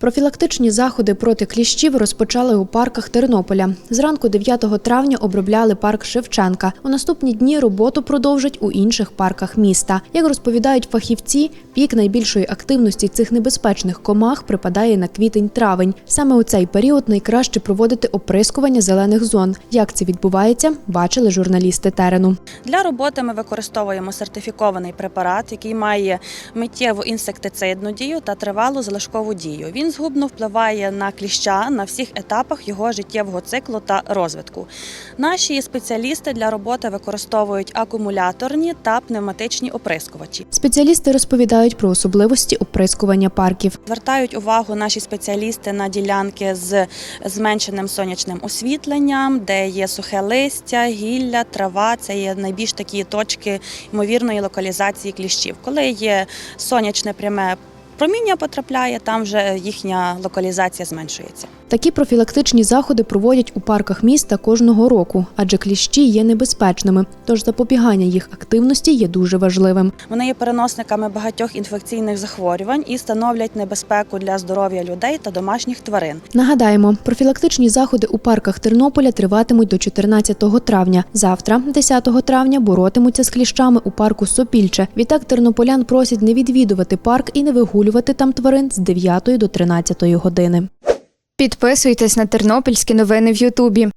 Профілактичні заходи проти кліщів розпочали у парках Тернополя. Зранку 9 травня обробляли парк Шевченка. У наступні дні роботу продовжать у інших парках міста. Як розповідають фахівці, пік найбільшої активності цих небезпечних комах припадає на квітень-травень. Саме у цей період найкраще проводити оприскування зелених зон. Як це відбувається, бачили журналісти терену. Для роботи ми використовуємо сертифікований препарат, який має миттєву інсектицидну дію та тривалу залишкову дію. Він згубно впливає на кліща на всіх етапах його життєвого циклу та розвитку. Наші спеціалісти для роботи використовують акумуляторні та пневматичні оприскувачі. Спеціалісти розповідають про особливості оприскування парків. Звертають увагу наші спеціалісти на ділянки з зменшеним сонячним освітленням, де є сухе листя, гілля, трава. Це є найбільш такі точки ймовірної локалізації кліщів. Коли є сонячне пряме проміння потрапляє, там вже їхня локалізація зменшується. Такі профілактичні заходи проводять у парках міста кожного року, адже кліщі є небезпечними, тож запобігання їх активності є дуже важливим. Вони є переносниками багатьох інфекційних захворювань і становлять небезпеку для здоров'я людей та домашніх тварин. Нагадаємо, профілактичні заходи у парках Тернополя триватимуть до 14 травня. Завтра, 10 травня, боротимуться з кліщами у парку Сопільче. Відтак тернополян просять не відвідувати парк і не вигулювати там тварин з 9 до 13 години. Підписуйтесь на тернопільські новини в Ютубі.